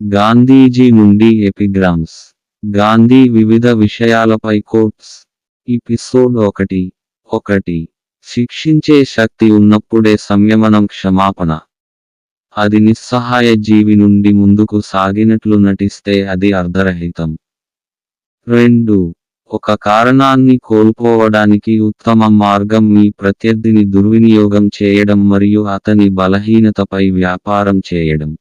గాంధీజీ నుండి ఎపిగ్రామ్స్. గాంధీ వివిధ విషయాలపై కోట్స్. ఎపిసోడ్ ఒకటి. ఒకటి. శిక్షించే శక్తి ఉన్నప్పుడే సంయమనం క్షమాపణ. అది నిస్సహాయ జీవి నుండి ముందుకు సాగినట్లు నటిస్తే అది అర్ధరహితం. రెండు. ఒక కారణాన్ని కోల్పోవడానికి ఉత్తమ మార్గం మీ ప్రత్యర్థిని దుర్వినియోగం చేయడం మరియు అతని బలహీనతపై వ్యాపారం చేయడం.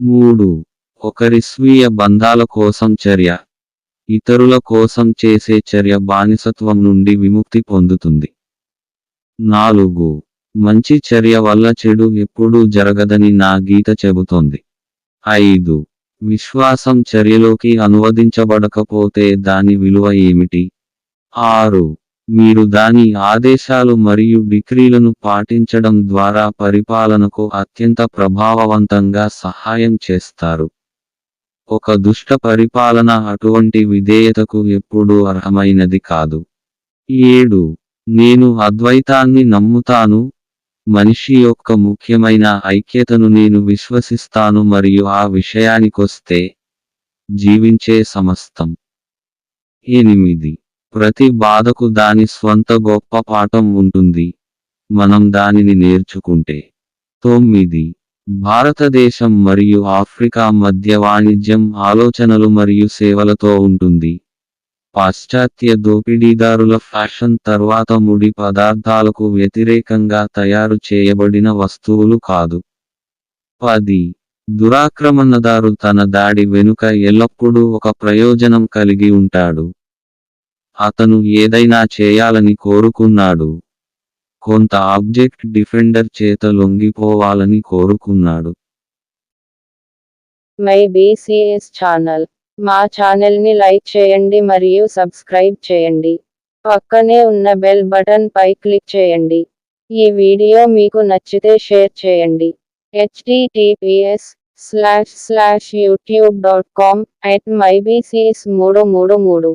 మూడు. ఒకరి స్వీయ బంధాల కోసం చర్య. ఇతరుల కోసం చేసే చర్య బానిసత్వం నుండి విముక్తి పొందుతుంది. నాలుగు. మంచి చర్య వల్ల చెడు ఎప్పుడూ జరగదని నా గీత చెబుతోంది. ఐదు. విశ్వాసం చర్యలోకి అనువదించబడకపోతే దాని విలువ ఏమిటి? ఆరు. మీరు దాని ఆదేశాలు మరియు డిక్రీలను పాటించడం ద్వారా పరిపాలనకు అత్యంత ప్రభావవంతంగా సహాయం చేస్తారు. ఒక దుష్ట పరిపాలన అటువంటి విధేయతకు ఎప్పుడూ అర్హమైనది కాదు. ఏడు. నేను అద్వైతాన్ని నమ్ముతాను. మనిషి యొక్క ముఖ్యమైన ఐక్యతను నేను విశ్వసిస్తాను మరియు ఆ విషయానికొస్తే జీవించే సమస్తం. ఎనిమిది. ప్రతి బాధకు దాని స్వంత గొప్ప పాఠం ఉంటుంది. మనం దానిని నేర్చుకుంటే. తొమ్మిది. భారతదేశం మరియు ఆఫ్రికా మధ్య వాణిజ్యం ఆలోచనలు మరియు సేవలతో ఉంటుంది. పాశ్చాత్య దోపిడీదారుల ఫ్యాషన్ తర్వాత ముడి పదార్థాలకు వ్యతిరేకంగా తయారు చేయబడిన వస్తువులు కాదు. పది. దురాక్రమణదారు తన దాడి వెనుక ఎల్లప్పుడూ ఒక ప్రయోజనం కలిగి ఉంటాడు. అతను ఏదైనా చేయాలని కోరుకున్నాడు. కొంత ఆబ్జెక్ట్ డిఫెండర్ చేత లొంగిపోవాలని కోరుకున్నాడు. My BCS channel. మా ఛానల్ని లైక్ చేయండి మరియు సబ్స్క్రైబ్ చేయండి. పక్కనే ఉన్న బెల్ బటన్ పై క్లిక్ చేయండి. ఈ వీడియో మీకు నచ్చితే షేర్ చేయండి. HTTPS slash slash YouTube dot com at my BCS మూడు మూడు మూడు.